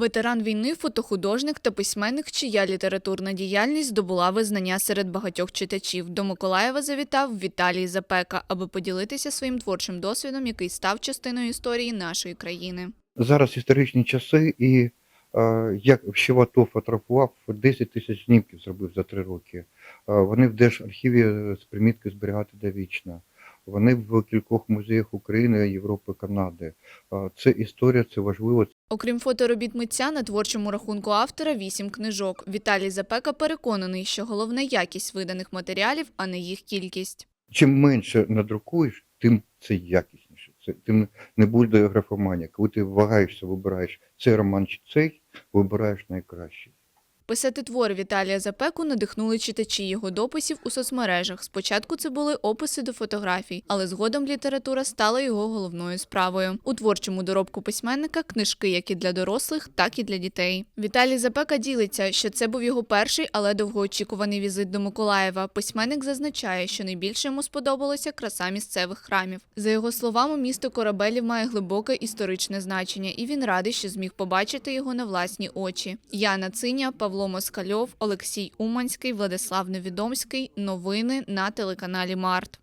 Ветеран війни, фотохудожник та письменник, чия літературна діяльність здобула визнання серед багатьох читачів. До Миколаєва завітав Віталій Запека, аби поділитися своїм творчим досвідом, який став частиною історії нашої країни. Зараз історичні часи, і е, як ще в АТО фотографував 10 тисяч знімків зробив за три роки. Е, вони в Держархіві з примітки зберігати довічно. Вони в кількох музеях України, Європи, Канади. Це історія, це важливо. Окрім фоторобіт митця, на творчому рахунку автора вісім книжок. Віталій Запека переконаний, що головна якість виданих матеріалів, а не їх кількість. Чим менше надрукуєш, тим це якісніше. Це тим не буде графоманія. Коли ти вагаєшся, вибираєш цей роман чи цей, вибираєш найкращий. Писати твори Віталія Запеку надихнули читачі його дописів у соцмережах. Спочатку це були описи до фотографій, але згодом література стала його головною справою. У творчому доробку письменника книжки як і для дорослих, так і для дітей. Віталій Запека ділиться, що це був його перший, але довгоочікуваний візит до Миколаєва. Письменник зазначає, що найбільше йому сподобалася краса місцевих храмів. За його словами, місто корабелів має глибоке історичне значення, і він радий, що зміг побачити його на власні очі. Яна Циня, Павло Москальов, Олексій Уманський, Владислав Невідомський. Новини на телеканалі Март.